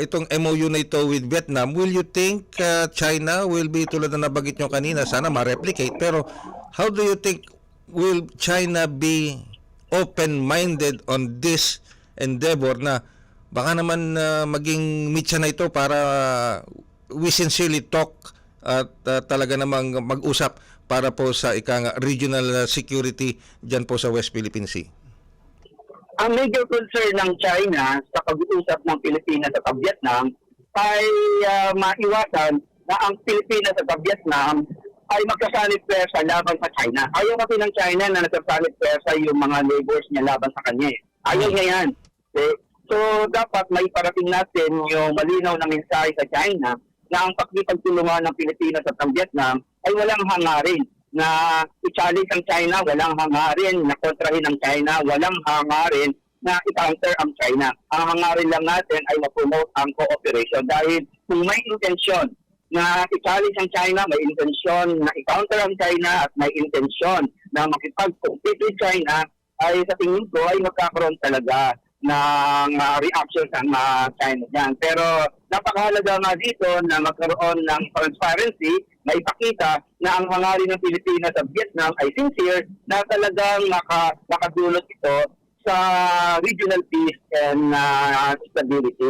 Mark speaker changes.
Speaker 1: itong MOU na ito with Vietnam, will you think uh, China will be tulad na nabanggit nyo kanina, sana ma-replicate, pero how do you think will China be open-minded on this endeavor na baka naman uh, maging mitya na ito para we sincerely talk at uh, talaga namang mag-usap para po sa ikang regional security dyan po sa West Philippine Sea.
Speaker 2: Ang major concern ng China sa pag-uusap ng Pilipinas at Vietnam ay ah, maiwasan na ang Pilipinas at Vietnam ay magkasalit pwersa laban sa China. Ayaw kasi ng China na nagkasalit pwersa yung mga neighbors niya laban sa kanya. eh. Ayaw niya yan. Okay? So, dapat may parating natin yung malinaw na mensahe sa China na ang pakikipagtulungan ng Pilipinas at ang Vietnam ay walang hangarin na i-challenge ang China, walang hangarin na kontrahin ang China, walang hangarin na i-counter ang China. Ang hangarin lang natin ay ma-promote ang cooperation dahil kung may intensyon na i-challenge ang China, may intensyon na i-counter ang China at may intensyon na makipag-compete with China, ay sa tingin ko ay magkakaroon talaga ng uh, reaction sa mga China dyan. Pero napakahalaga nga dito na magkaroon ng transparency na ipakita na ang hangarin ng Pilipinas at Vietnam ay sincere na talagang maka, makadulot ito sa regional peace and uh, stability.